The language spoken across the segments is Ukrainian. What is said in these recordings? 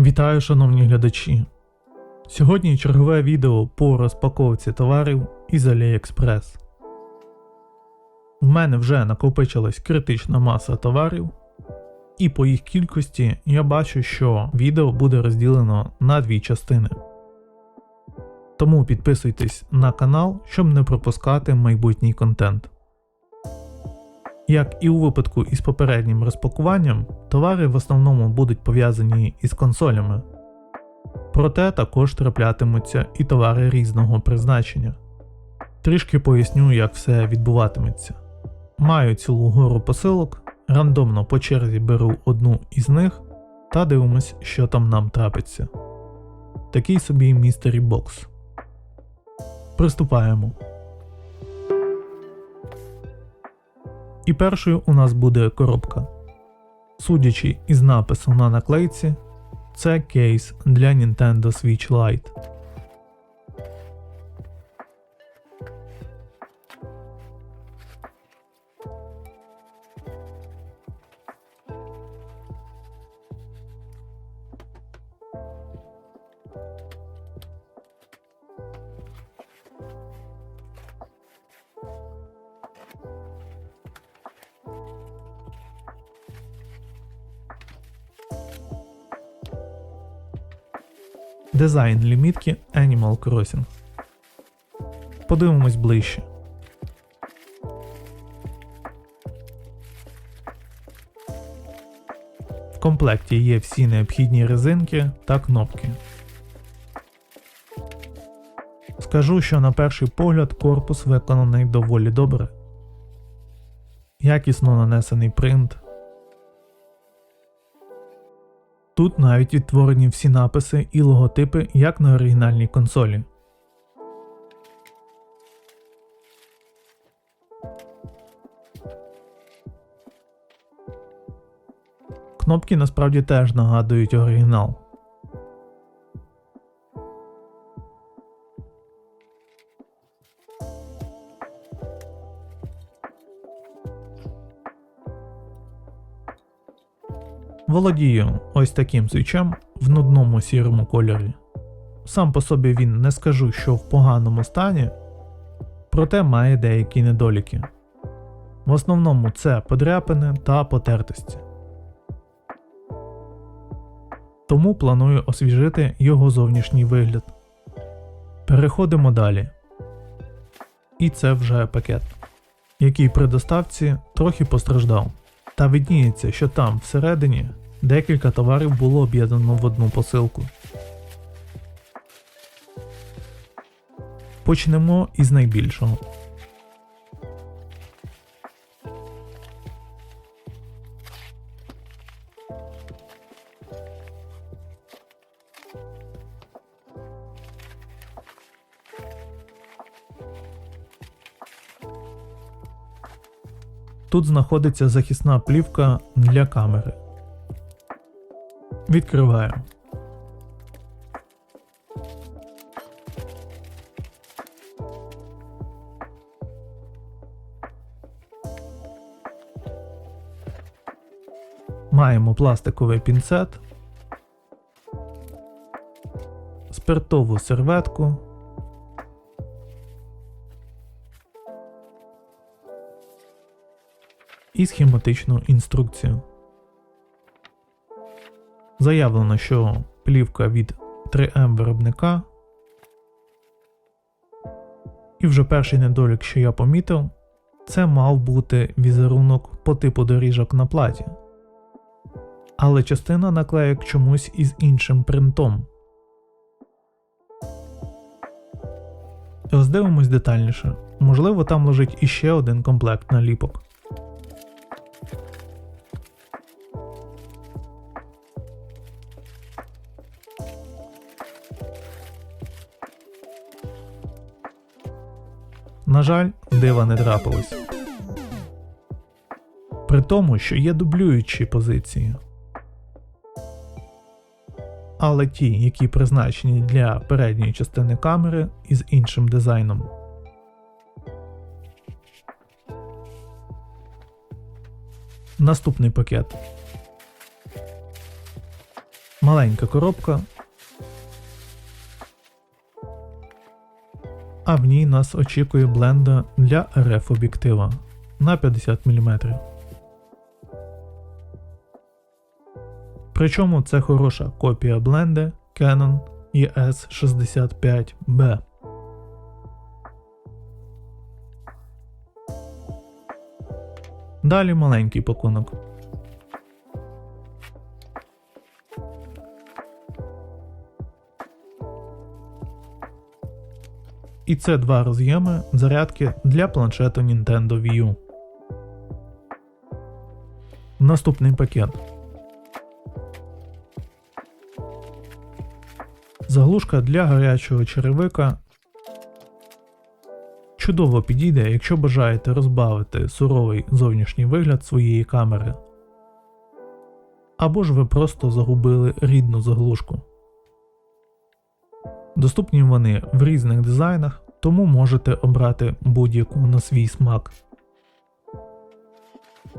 Вітаю, шановні глядачі! Сьогодні чергове відео по розпаковці товарів із AliExpress. В мене вже накопичилась критична маса товарів, і по їх кількості я бачу, що відео буде розділено на дві частини. Тому підписуйтесь на канал, щоб не пропускати майбутній контент. Як і у випадку із попереднім розпакуванням, товари в основному будуть пов'язані із консолями. Проте також траплятимуться і товари різного призначення. Трішки поясню, як все відбуватиметься. Маю цілу гору посилок, рандомно по черзі беру одну із них та дивимось, що там нам трапиться. Такий собі містері бокс. Приступаємо. І першою у нас буде коробка. Судячи із напису на наклейці, це кейс для Nintendo Switch Lite. Дизайн лімітки Animal Crossing. Подивимось ближче. В комплекті є всі необхідні резинки та кнопки. Скажу, що на перший погляд корпус виконаний доволі добре. Якісно нанесений принт. Тут навіть відтворені всі написи і логотипи, як на оригінальній консолі. Кнопки насправді теж нагадують оригінал. Володію ось таким свічем в нудному сірому кольорі. Сам по собі він не скажу, що в поганому стані, проте має деякі недоліки. В основному це подряпини та потертості. Тому планую освіжити його зовнішній вигляд. Переходимо далі. І це вже пакет, який при доставці трохи постраждав. Та видніється, що там всередині декілька товарів було об'єднано в одну посилку. Почнемо із найбільшого. Тут знаходиться захисна плівка для камери. Відкриваю. Маємо пластиковий пінцет, спиртову серветку. і схематичну інструкцію. Заявлено, що плівка від 3М виробника. І вже перший недолік, що я помітив, це мав бути візерунок по типу доріжок на платі. Але частина наклеїк чомусь із іншим принтом. Роздивимось детальніше. Можливо, там лежить іще один комплект наліпок. На жаль, дива не трапилось. При тому, що є дублюючі позиції. Але ті, які призначені для передньої частини камери із іншим дизайном. Наступний пакет. Маленька коробка. А в ній нас очікує бленда для RF об'єктива на 50 мм. Причому це хороша копія бленди Canon ES65B. Далі маленький пакунок. І це два роз'єми зарядки для планшету Nintendo Wii U. Наступний пакет. Заглушка для гарячого черевика. Чудово підійде, якщо бажаєте розбавити суровий зовнішній вигляд своєї камери. Або ж ви просто загубили рідну заглушку. Доступні вони в різних дизайнах, тому можете обрати будь-яку на свій смак.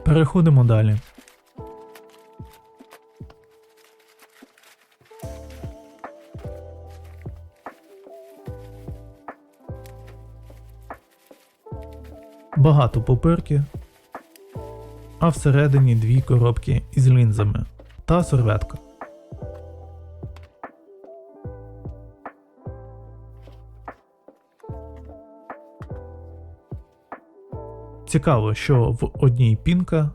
Переходимо далі. Багато папирки, а всередині дві коробки із лінзами та серветка. Цікаво, що в одній пінка,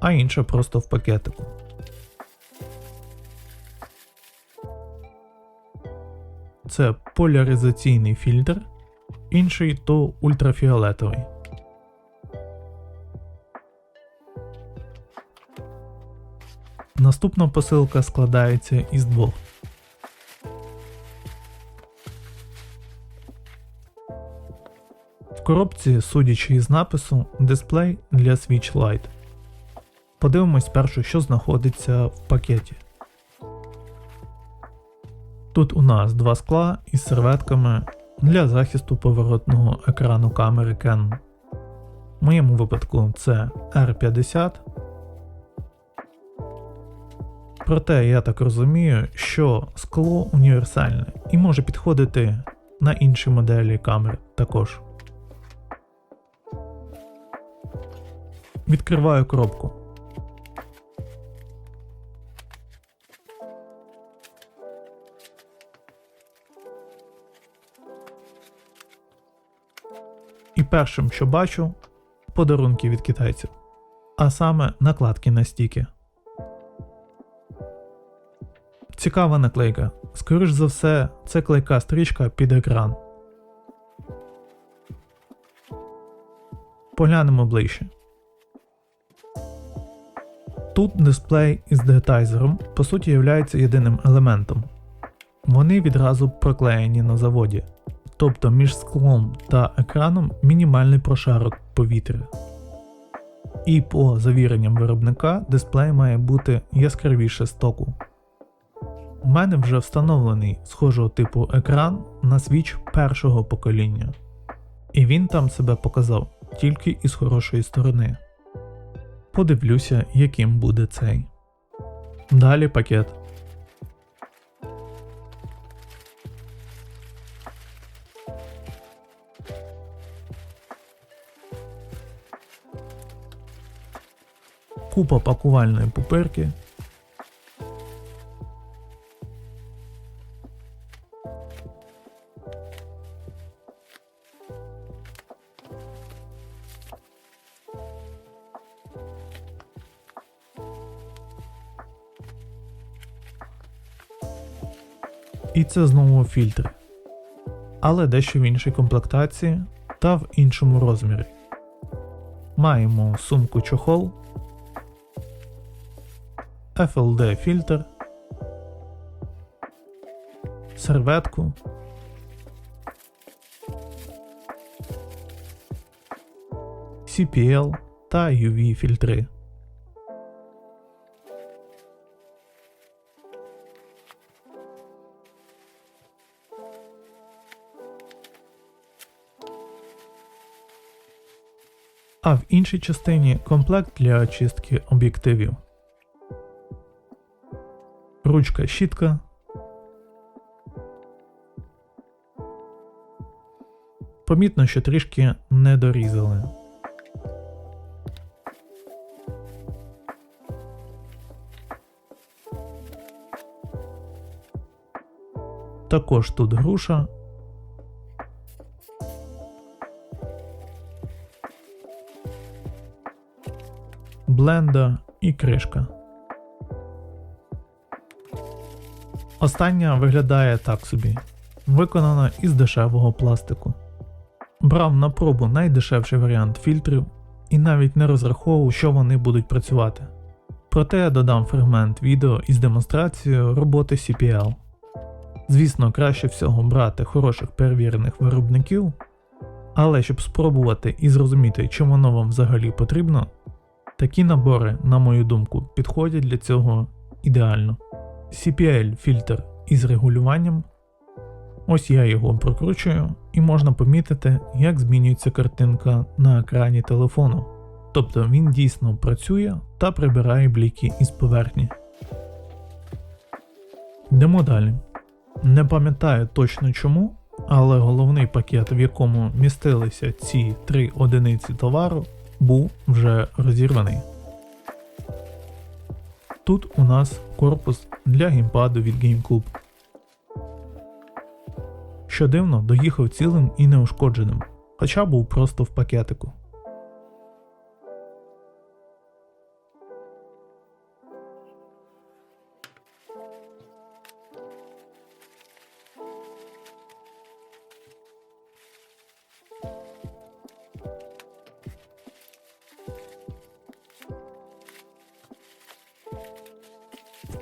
а інша просто в пакетику. Це поляризаційний фільтр, інший то ультрафіолетовий. Наступна посилка складається із двох. Коробці, судячи із напису, дисплей для Switch Lite. Подивимось спершу, що знаходиться в пакеті. Тут у нас два скла із серветками для захисту поворотного екрану камери Canon. В моєму випадку це R50. Проте я так розумію, що скло універсальне і може підходити на інші моделі камер також. Відкриваю коробку. І першим, що бачу, подарунки від китайців. А саме накладки на стіки. Цікава наклейка. Скоріш за все, це клейка стрічка під екран. Поглянемо ближче. Тут дисплей із дегетайзером по суті є єдиним елементом. Вони відразу проклеєні на заводі, тобто між склом та екраном мінімальний прошарок повітря. І по завіренням виробника дисплей має бути яскравіше стоку. У мене вже встановлений схожого типу екран на свіч першого покоління, і він там себе показав тільки із хорошої сторони. Подивлюся, яким буде цей. Далі пакет. Купа пакувальної пуперки. І це знову фільтри. Але дещо в іншій комплектації та в іншому розмірі. Маємо сумку чохол, FLD фільтр, серветку. CPL та UV фільтри. А в іншій частині комплект для очистки об'єктивів. ручка щітка. Помітно, що трішки не дорізали. Також тут груша. Блендер і кришка. Остання виглядає так собі, виконана із дешевого пластику. Брав на пробу найдешевший варіант фільтрів і навіть не розраховував, що вони будуть працювати. Проте я додам фрагмент відео із демонстрацією роботи CPL. Звісно, краще всього брати хороших перевірених виробників, але щоб спробувати і зрозуміти, чи воно вам взагалі потрібно, такі набори, на мою думку, підходять для цього ідеально. CPL фільтр із регулюванням. Ось я його прокручую, і можна помітити, як змінюється картинка на екрані телефону. Тобто він дійсно працює та прибирає бліки із поверхні. Йдемо далі. Не пам'ятаю точно чому, але головний пакет, в якому містилися ці три одиниці товару, був вже розірваний. Тут у нас корпус для геймпаду від GameCube. Що дивно, доїхав цілим і неушкодженим, хоча був просто в пакетику.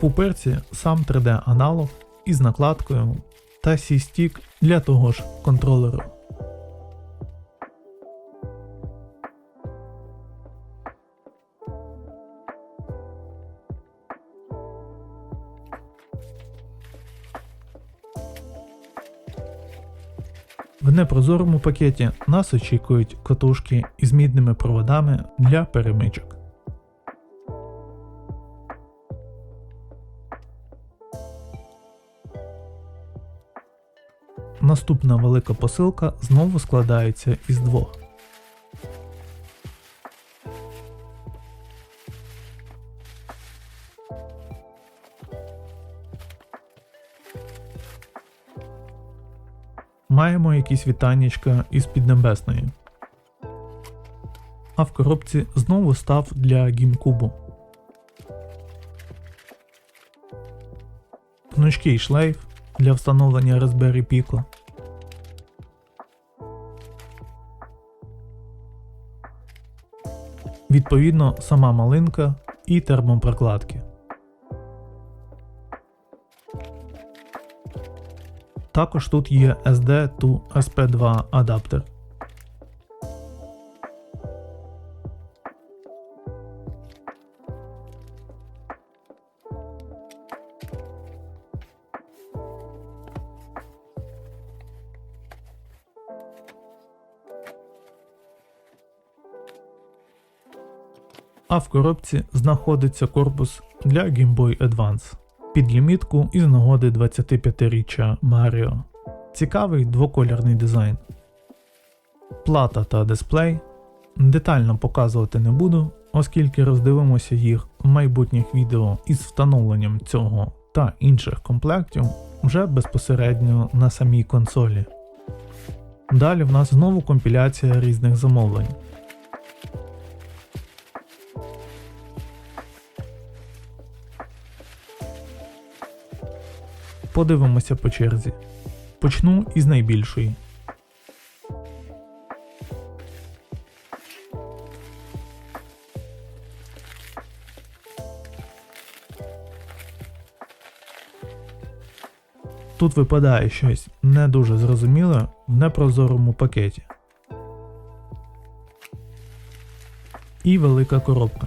В пуперці сам 3D аналог із накладкою та C-Stick для того ж контролеру. В непрозорому пакеті нас очікують катушки із мідними проводами для перемичок. Наступна велика посилка знову складається із двох. Маємо якісь вітаннячка із Піднебесної. А в коробці знову став для гімкубу. Гнучкий шлейф для встановлення Raspberry Pico. Відповідно, сама малинка і термопрокладки. Також тут є SD to SP2 адаптер. А в коробці знаходиться корпус для Game Boy Advance під лімітку із нагоди 25-річчя Mario. Цікавий двокольорний дизайн. Плата та дисплей. Детально показувати не буду, оскільки роздивимося їх в майбутніх відео із встановленням цього та інших комплектів вже безпосередньо на самій консолі. Далі в нас знову компіляція різних замовлень. Подивимося по черзі. Почну із найбільшої. Тут випадає щось не дуже зрозуміле в непрозорому пакеті. І велика коробка.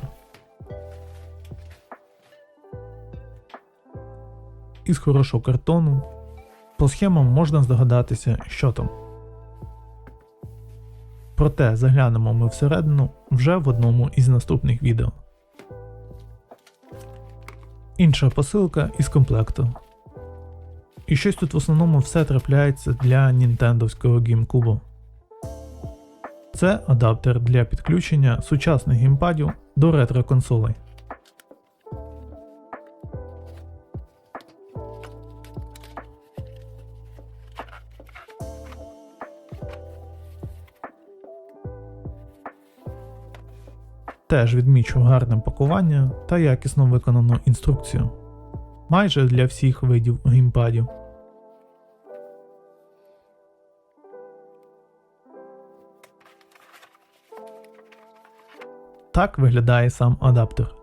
Із хорошого картону. По схемам можна здогадатися, що там. Проте заглянемо ми всередину вже в одному із наступних відео. інша посилка із комплекту. І щось тут в основному все трапляється для нінтендовського GameCube. Це адаптер для підключення сучасних геймпадів до ретро-консолей. Теж відмічу гарне пакування та якісно виконану інструкцію. Майже для всіх видів геймпадів. Так виглядає сам адаптер.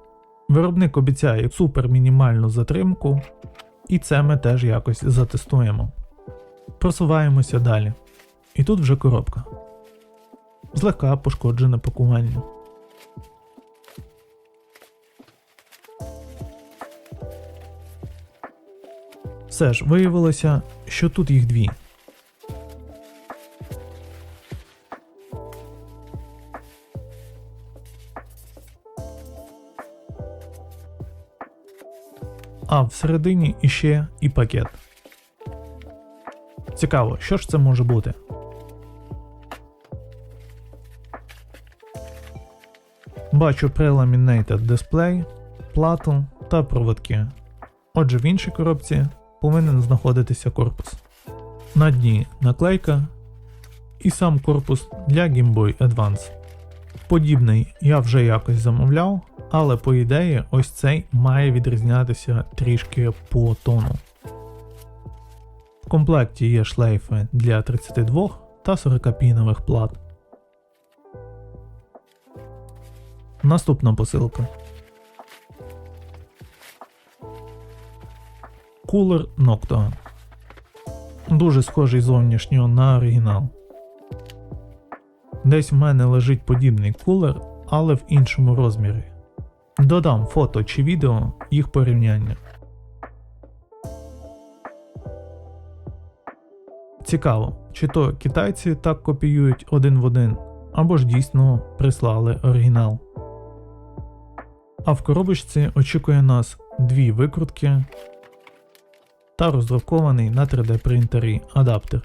Виробник обіцяє супер мінімальну затримку, і це ми теж якось затестуємо. Просуваємося далі. І тут вже коробка. Злегка пошкоджене пакування. Все ж виявилося, що тут їх дві. А всередині іще і пакет. Цікаво, що ж це може бути? Бачу preламінейтед дисплей, плату та проводки. Отже, в іншій коробці повинен знаходитися корпус. На дні наклейка і сам корпус для Game Boy Advance. Подібний я вже якось замовляв, але по ідеї ось цей має відрізнятися трішки по тону. В комплекті є шлейфи для 32 та 40 пінових плат. Наступна посилка. Кулер Noctua. Дуже схожий зовнішньо на оригінал. Десь в мене лежить подібний кулер, але в іншому розмірі. Додам фото чи відео їх порівняння. Цікаво, чи то китайці так копіюють один в один, або ж дійсно прислали оригінал. А в коробочці очікує нас дві викрутки та роздрукований на 3D принтері адаптер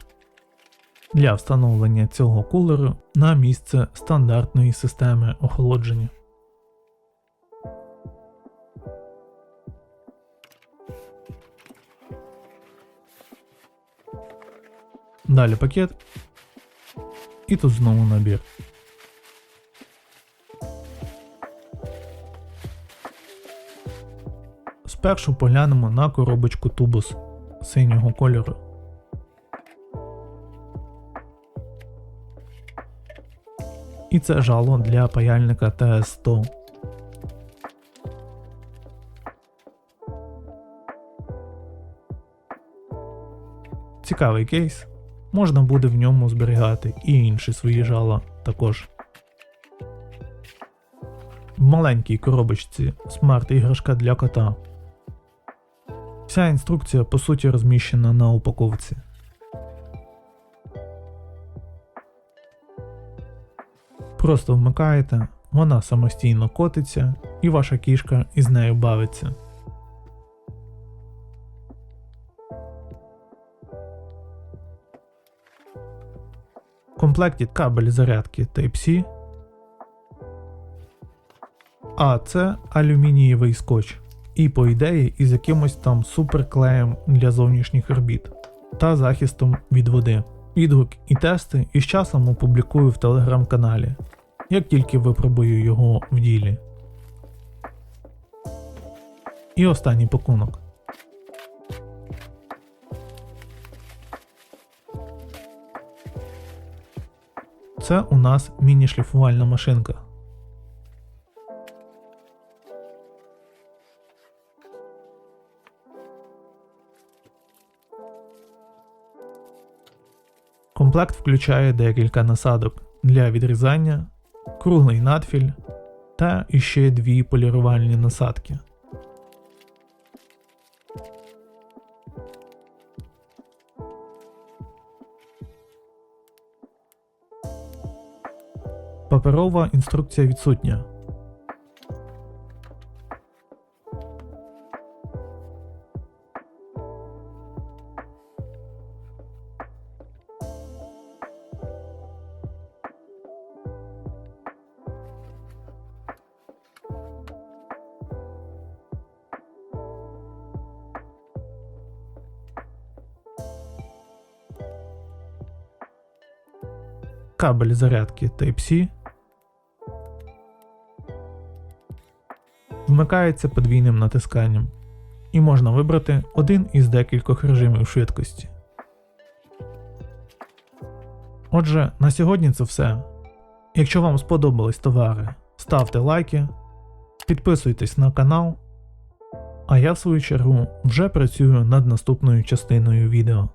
для встановлення цього кулеру на місце стандартної системи охолодження. Далі пакет. І тут знову набір. Спершу поглянемо на коробочку тубус синього кольору. І це жало для паяльника TS100. Цікавий кейс. Можна буде в ньому зберігати і інші свої жала також. В маленькій коробочці смарт-іграшка для кота. Вся інструкція по суті розміщена на упаковці. Просто вмикаєте, вона самостійно котиться, і ваша кішка із нею бавиться. В комплекті кабель зарядки Type-C, а це алюмінієвий скотч. І по ідеї із якимось там суперклеєм для зовнішніх орбіт та захистом від води. Відгук і тести із часом опублікую в телеграм-каналі, як тільки випробую його в ділі. І останній пакунок. Це у нас міні-шліфувальна машинка. Комплект включає декілька насадок для відрізання, круглий надфіль та іще дві полірувальні насадки. Паперова інструкція відсутня. Кабель зарядки Type-C. Вмикається подвійним натисканням, і можна вибрати один із декількох режимів швидкості. Отже, на сьогодні це все. Якщо вам сподобались товари, ставте лайки, підписуйтесь на канал, а я в свою чергу вже працюю над наступною частиною відео.